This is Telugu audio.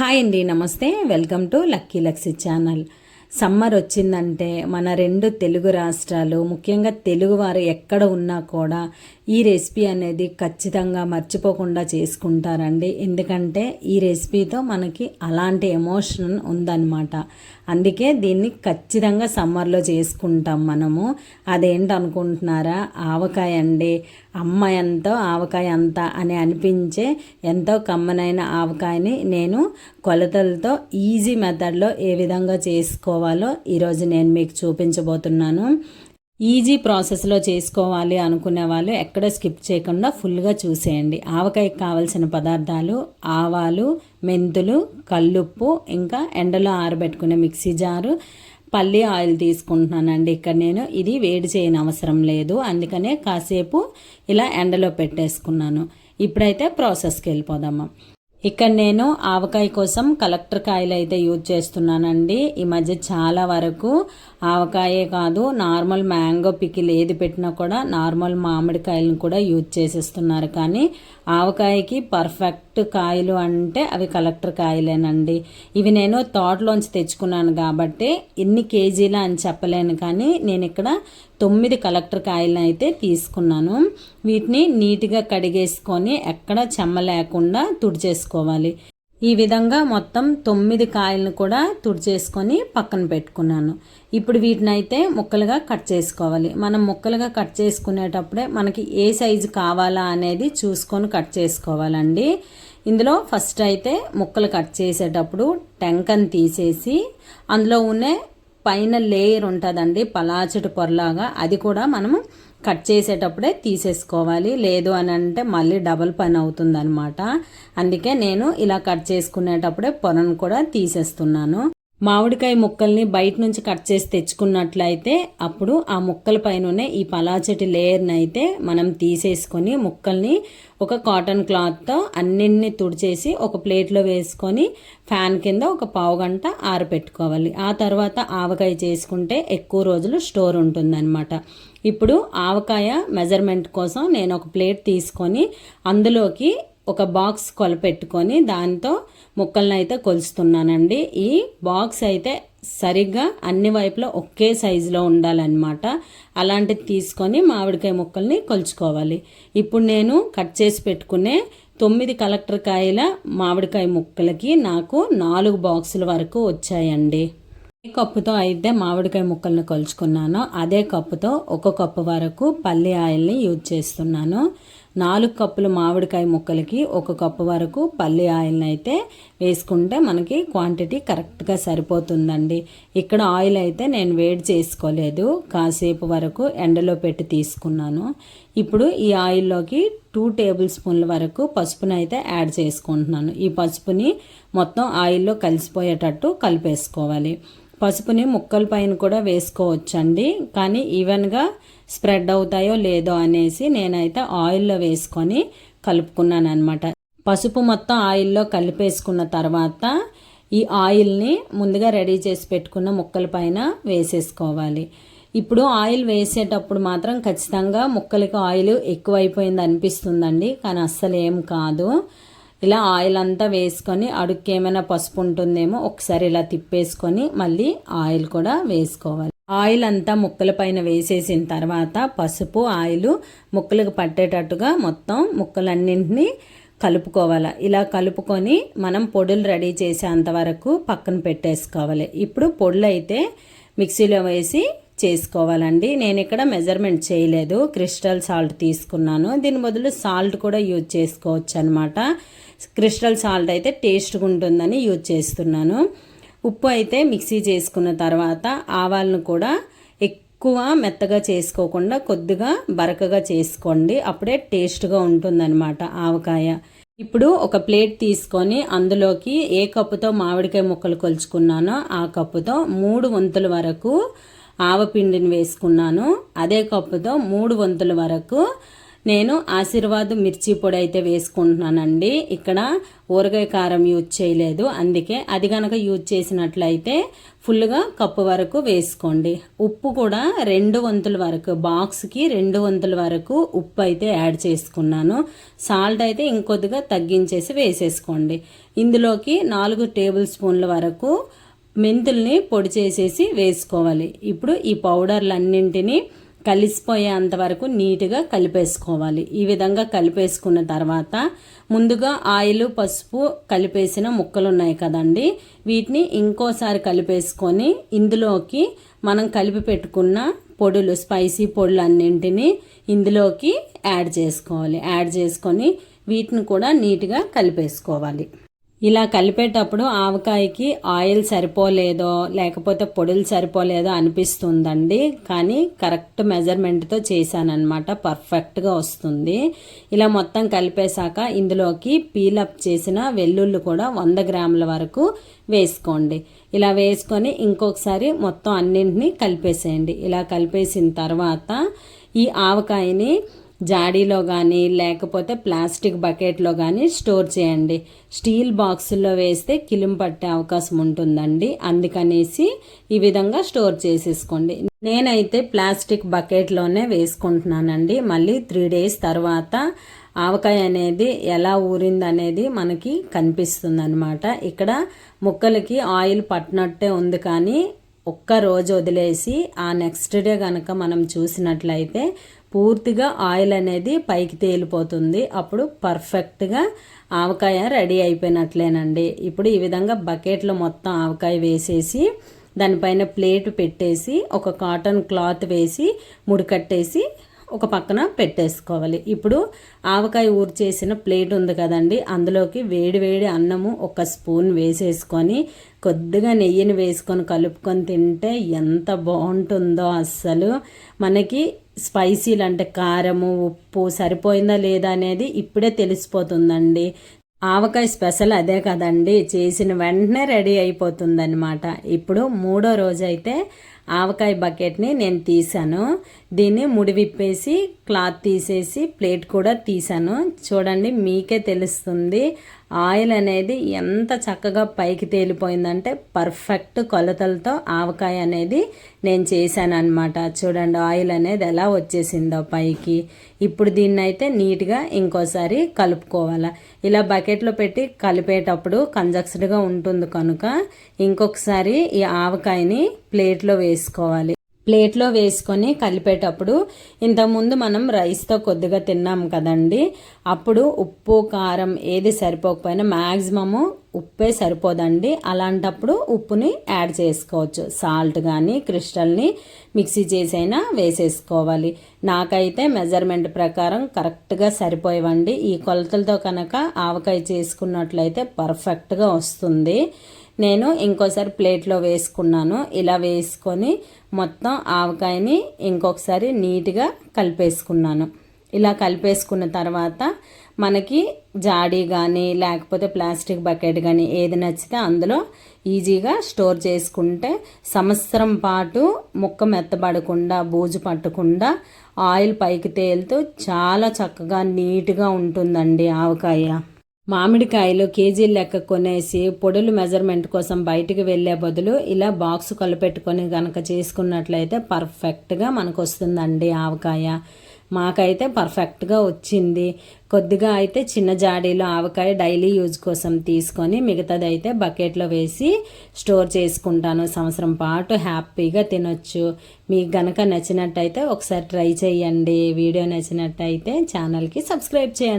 హాయ్ అండి నమస్తే. Welcome to lucky luxy channel. Summer వచ్చిందంటే మన రెండు తెలుగు రాష్ట్రాలు ముఖ్యంగా తెలుగువారు ఎక్కడ ఉన్నా కూడా ఈ రెసిపీ అనేది ఖచ్చితంగా మర్చిపోకుండా చేసుకుంటారండి. ఎందుకంటే ఈ రెసిపీతో మనకి అలాంటి ఎమోషన్ ఉందన్నమాట. అందుకే దీన్ని ఖచ్చితంగా సమ్మర్లో చేసుకుంటాం మనము. అదేంటి అనుకుంటున్నారా? ఆవకాయ అండి. అమ్మ ఎంతో ఆవకాయ అంత అని అనిపించే ఎంతో కమ్మనైన ఆవకాయని నేను కొలతలతో ఈజీ మెథడ్లో ఏ విధంగా చేసుకోవాలో ఈరోజు నేను మీకు చూపించబోతున్నాను. ఈజీ ప్రాసెస్లో చేసుకోవాలి అనుకునే వాళ్ళు ఎక్కడ స్కిప్ చేయకుండా ఫుల్గా చూసేయండి. ఆవకాయకి కావాల్సిన పదార్థాలు ఆవాలు మెంతులు కల్లుప్పు ఇంకా ఎండలో ఆరబెట్టుకునే మిక్సీ జారు పల్లి ఆయిల్ తీసుకుంటున్నానండి. ఇక్కడ నేను ఇది వేడి చేయని అవసరం లేదు. అందుకనే కాసేపు ఇలా ఎండలో పెట్టేసుకున్నాను. ఇప్పుడైతే ప్రాసెస్కి వెళ్ళిపోదామా. ఇక్కడ నేను ఆవకాయ కోసం కలెక్టర్ కాయలు అయితే యూజ్ చేస్తున్నానండి. ఈ మధ్య చాలా వరకు ఆవకాయే కాదు నార్మల్ మ్యాంగో పికిల్ ఏది పెట్టినా కూడా నార్మల్ మామిడికాయలను కూడా యూజ్ చేసేస్తున్నారు. కానీ ఆవకాయకి పర్ఫెక్ట్ కాయలు అంటే అవి కలెక్టర్ కాయలేనండి. ఇవి నేను తోటలోంచి తెచ్చుకున్నాను కాబట్టి ఎన్ని కేజీల అని చెప్పలేను. కానీ నేను ఇక్కడ తొమ్మిది కలెక్టర్ కాయలను అయితే తీసుకున్నాను. వీటిని నీట్గా కడిగేసుకొని ఎక్కడ చెమ్మ లేకుండా తుడిచేసుకోవాలి. ఈ విధంగా మొత్తం తొమ్మిది కాయలను కూడా తుడిచేసుకొని పక్కన పెట్టుకున్నాను. ఇప్పుడు వీటిని అయితే ముక్కలుగా కట్ చేసుకోవాలి. మనం ముక్కలుగా కట్ చేసుకునేటప్పుడే మనకి ఏ సైజు కావాలా అనేది చూసుకొని కట్ చేసుకోవాలండి. ఇందులో ఫస్ట్ అయితే ముక్కలు కట్ చేసేటప్పుడు టెంకన్ తీసేసి అందులో ఉన్న పైన లేయర్ ఉంటుందండి పలాచటి పొరలాగా. అది కూడా మనము కట్ చేసేటప్పుడే తీసేసుకోవాలి. లేదు అని అంటే మళ్ళీ డబల్ పని అవుతుందనమాట అందుకే నేను ఇలా కట్ చేసుకునేటప్పుడే పొరను కూడా తీసేస్తున్నాను. మామిడికాయ ముక్కల్ని బయట నుంచి కట్ చేసి తెచ్చుకున్నట్లయితే అప్పుడు ఆ ముక్కల పైననే ఈ పలాచటి లేయర్ని అయితే మనం తీసేసుకొని ముక్కల్ని ఒక కాటన్ క్లాత్తో అన్నింటినీ తుడిచేసి ఒక ప్లేట్లో వేసుకొని ఫ్యాన్ కింద ఒక పావు గంట ఆరపెట్టుకోవాలి. ఆ తర్వాత ఆవకాయ చేసుకుంటే ఎక్కువ రోజులు స్టోర్ ఉంటుందన్నమాట. ఇప్పుడు ఆవకాయ మెజర్మెంట్ కోసం నేను ఒక ప్లేట్ తీసుకొని అందులోకి ఒక బాక్స్ కొలపెట్టుకొని దాంతో ముక్కలను అయితే కొలుస్తున్నానండి. ఈ బాక్స్ అయితే సరిగ్గా అన్ని వైపులా ఒకే సైజులో ఉండాలన్నమాట. అలాంటిది తీసుకొని మామిడికాయ ముక్కల్ని కొలుచుకోవాలి. ఇప్పుడు నేను కట్ చేసి పెట్టుకునే తొమ్మిది కలెక్టర్ కాయల మామిడికాయ ముక్కలకి నాకు నాలుగు బాక్సుల వరకు వచ్చాయండి. ఏ కప్పుతో అయితే మామిడికాయ ముక్కల్ని కొలుచుకున్నానో అదే కప్పుతో ఒక కప్పు వరకు పల్లి ఆయిల్ని యూజ్ చేస్తున్నాను. నాలుగు కప్పుల మామిడికాయ ముక్కలకి ఒక కప్పు వరకు పల్లి ఆయిల్ని అయితే వేసుకుంటే మనకి క్వాంటిటీ కరెక్ట్గా సరిపోతుందండి. ఇక్కడ ఆయిల్ అయితే నేను వేడి చేసుకోలేదు. కాసేపు వరకు ఎండలో పెట్టి తీసుకున్నాను. ఇప్పుడు ఈ ఆయిల్లోకి టూ టేబుల్ స్పూన్ల వరకు పసుపుని అయితే యాడ్ చేసుకుంటున్నాను. ఈ పసుపుని మొత్తం ఆయిల్లో కలిసిపోయేటట్టు కలిపేసుకోవాలి. పసుపుని ముక్కల పైన కూడా వేసుకోవచ్చండి. కానీ ఈవెన్గా స్ప్రెడ్ అవుతాయో లేదో అనేసి నేనైతే ఆయిల్లో వేసుకొని కలుపుకున్నాను అనమాట పసుపు మొత్తం ఆయిల్లో కలిపేసుకున్న తర్వాత ఈ ఆయిల్ని ముందుగా రెడీ చేసి పెట్టుకున్న ముక్కల పైన వేసేసుకోవాలి. ఇప్పుడు ఆయిల్ వేసేటప్పుడు మాత్రం ఖచ్చితంగా ముక్కలకి ఆయిల్ ఎక్కువైపోయింది అనిపిస్తుందండి. కానీ అస్సలు ఏం కాదు. ఇలా ఆయిల్ అంతా వేసుకొని అడుక్కి ఏమైనా పసుపు ఉంటుందేమో ఒకసారి ఇలా తిప్పేసుకొని మళ్ళీ ఆయిల్ కూడా వేసుకోవాలి. ఆయిల్ అంతా ముక్కల పైన వేసేసిన తర్వాత పసుపు ఆయిల్ ముక్కలకు పట్టేటట్టుగా మొత్తం ముక్కలన్నింటినీ కలుపుకోవాలి. ఇలా కలుపుకొని మనం పొడులు రెడీ చేసేంత వరకు పక్కన పెట్టేసుకోవాలి. ఇప్పుడు పొడులు అయితే మిక్సీలో వేసి చేసుకోవాలండి. నేను ఇక్కడ మెజర్మెంట్ చేయలేదు. క్రిస్టల్ సాల్ట్ తీసుకున్నాను. దీని బదులు సాల్ట్ కూడా యూజ్ చేసుకోవచ్చు అనమాట క్రిస్టల్ సాల్ట్ అయితే టేస్ట్గా ఉంటుందని యూజ్ చేస్తున్నాను. ఉప్పు అయితే మిక్సీ చేసుకున్న తర్వాత ఆవాలను కూడా ఎక్కువ మెత్తగా చేసుకోకుండా కొద్దిగా బరకగా చేసుకోండి. అప్పుడే టేస్ట్గా ఉంటుందన్నమాట ఆవకాయ. ఇప్పుడు ఒక ప్లేట్ తీసుకొని అందులోకి ఏ కప్పుతో మామిడికాయ ముక్కలు కొలుచుకున్నానో ఆ కప్పుతో మూడు వంతుల వరకు ఆవపిండిని వేసుకున్నాను. అదే కప్పుతో మూడు వంతుల వరకు నేను ఆశీర్వాద్ మిర్చి పొడి అయితే వేసుకుంటున్నానండి. ఇక్కడ ఊరగాయ కారం యూజ్ చేయలేదు. అందుకే అది కనుక యూజ్ చేసినట్లయితే ఫుల్గా కప్పు వరకు వేసుకోండి. ఉప్పు కూడా రెండు వంతుల వరకు బాక్స్కి రెండు వంతుల వరకు ఉప్పు అయితే యాడ్ చేసుకున్నాను. సాల్ట్ అయితే ఇంకొద్దిగా తగ్గించేసి వేసేసుకోండి. ఇందులోకి నాలుగు టేబుల్ స్పూన్ల వరకు మెంతుల్ని పొడి చేసేసి వేసుకోవాలి. ఇప్పుడు ఈ పౌడర్లన్నింటినీ కలిసిపోయేంత వరకు నీట్గా కలిపేసుకోవాలి. ఈ విధంగా కలిపేసుకున్న తర్వాత ముందుగా ఆయిల్ పసుపు కలిపేసిన ముక్కలు ఉన్నాయి కదండి. వీటిని ఇంకోసారి కలిపేసుకొని ఇందులోకి మనం కలిపి పెట్టుకున్న పొడులు స్పైసీ పొడులు అన్నింటినీ ఇందులోకి యాడ్ చేసుకోవాలి. యాడ్ చేసుకొని వీటిని కూడా నీట్గా కలిపేసుకోవాలి. ఇలా కలిపేటప్పుడు ఆవకాయకి ఆయిల్ సరిపోలేదో లేకపోతే పొడులు సరిపోలేదో అనిపిస్తుందండి. కానీ కరెక్ట్ మెజర్మెంట్తో చేశానమాట పర్ఫెక్ట్గా వస్తుంది. ఇలా మొత్తం కలిపేశాక ఇందులోకి పీలప్ చేసిన వెల్లుల్లి కూడా వంద గ్రాముల వరకు వేసుకోండి. ఇలా వేసుకొని ఇంకొకసారి మొత్తం అన్నింటినీ కలిపేసేయండి. ఇలా కలిపేసిన తర్వాత ఈ ఆవకాయని జాడీలో కానీ లేకపోతే ప్లాస్టిక్ బకెట్లో కానీ స్టోర్ చేయండి. స్టీల్ బాక్సుల్లో వేస్తే కిలిం పట్టే అవకాశం ఉంటుందండి. అందుకనేసి ఈ విధంగా స్టోర్ చేసేసుకోండి. నేనైతే ప్లాస్టిక్ బకెట్లోనే వేసుకుంటున్నానండి. మళ్ళీ త్రీ డేస్ తర్వాత ఆవకాయ అనేది ఎలా ఊరింది అనేది మనకి కనిపిస్తుంది అనమాట ఇక్కడ ముక్కలకి ఆయిల్ పట్టినట్టే ఉంది కానీ ఒక్క రోజు వదిలేసి ఆ నెక్స్ట్ డే కనుక మనం చూసినట్లయితే పూర్తిగా ఆయిల్ అనేది పైకి తేలిపోతుంది. అప్పుడు పర్ఫెక్ట్గా ఆవకాయ రెడీ అయిపోయినట్లేనండి. ఇప్పుడు ఈ విధంగా బకెట్లో మొత్తం ఆవకాయ వేసేసి దానిపైన ప్లేట్ పెట్టేసి ఒక కాటన్ క్లాత్ వేసి ముడికట్టేసి ఒక పక్కన పెట్టేసుకోవాలి. ఇప్పుడు ఆవకాయ ఊర్చేసిన ప్లేట్ ఉంది కదండి అందులోకి వేడి వేడి అన్నము ఒక స్పూన్ వేసేసుకొని కొద్దిగా నెయ్యిని వేసుకొని కలుపుకొని తింటే ఎంత బాగుంటుందో అస్సలు. మనకి స్పైసీలు అంటే కారము ఉప్పు సరిపోయిందా లేదా అనేది ఇప్పుడే తెలిసిపోతుందండి. ఆవకాయ స్పెషల్ అదే కదండి. చేసిన వెంటనే రెడీ అయిపోతుందన్నమాట. ఇప్పుడు మూడో రోజు అయితే ఆవకాయ బకెట్ని నేను తీసాను దీన్ని ముడి విప్పేసి క్లాత్ తీసేసి ప్లేట్ కూడా తీసాను చూడండి మీకే తెలుస్తుంది. ఆయిల్ అనేది ఎంత చక్కగా పైకి తేలిపోయిందంటే పర్ఫెక్ట్ కొలతలతో ఆవకాయ అనేది నేను చేశాను అనమాట చూడండి ఆయిల్ అనేది ఎలా వచ్చేసిందో పైకి. ఇప్పుడు దీన్ని అయితే నీట్గా ఇంకోసారి కలుపుకోవాలి. ఇలా బకెట్లో పెట్టి కలిపేటప్పుడు కంజక్స్డ్గా ఉంటుంది కనుక ఇంకొకసారి ఈ ఆవకాయని ప్లేట్లో వేసుకోవాలి. ప్లేట్లో వేసుకొని కలిపేటప్పుడు ఇంతకుముందు మనం రైస్తో కొద్దిగా తిన్నాం కదండి. అప్పుడు ఉప్పు కారం ఏది సరిపోకపోయినా మ్యాక్సిమము ఉప్పే సరిపోదండి. అలాంటప్పుడు ఉప్పుని యాడ్ చేసుకోవచ్చు. సాల్ట్ కానీ క్రిస్టల్ని మిక్సీ చేసైనా వేసేసుకోవాలి. నాకైతే మెజర్మెంట్ ప్రకారం కరెక్ట్గా సరిపోయేవండి. ఈ కొలతలతో కనుక ఆవకాయ చేసుకున్నట్లయితే పర్ఫెక్ట్గా వస్తుంది. నేను ఇంకోసారి ప్లేట్లో వేసుకున్నాను. ఇలా వేసుకొని మొత్తం ఆవకాయని ఇంకొకసారి నీట్గా కలిపేసుకున్నాను. ఇలా కలిపేసుకున్న తర్వాత మనకి జాడీ కానీ లేకపోతే ప్లాస్టిక్ బకెట్ కానీ ఏది నచ్చితే అందులో ఈజీగా స్టోర్ చేసుకుంటే సంవత్సరం పాటు ముక్క మెత్తబడకుండా బూజు పట్టకుండా ఆయిల్ పైకి తేలుతూ చాలా చక్కగా నీట్గా ఉంటుందండి ఆవకాయ. మామిడికాయలు కేజీలు లెక్క కొనేసి పొడులు మెజర్మెంట్ కోసం బయటికి వెళ్ళే బదులు ఇలా బాక్స్ కొలపెట్టుకొని కనుక చేసుకున్నట్లయితే పర్ఫెక్ట్గా మనకు వస్తుందండి ఆవకాయ. మాకైతే పర్ఫెక్ట్గా వచ్చింది. కొద్దిగా అయితే చిన్న జాడీలో ఆవకాయ డైలీ యూజ్ కోసం తీసుకొని మిగతాది అయితే బకెట్లో వేసి స్టోర్ చేసుకుంటాను. సంవత్సరం పాటు హ్యాపీగా తినొచ్చు. మీకు గనక నచ్చినట్టయితే ఒకసారి ట్రై చేయండి. వీడియో నచ్చినట్టయితే ఛానల్కి సబ్స్క్రైబ్ చేయండి.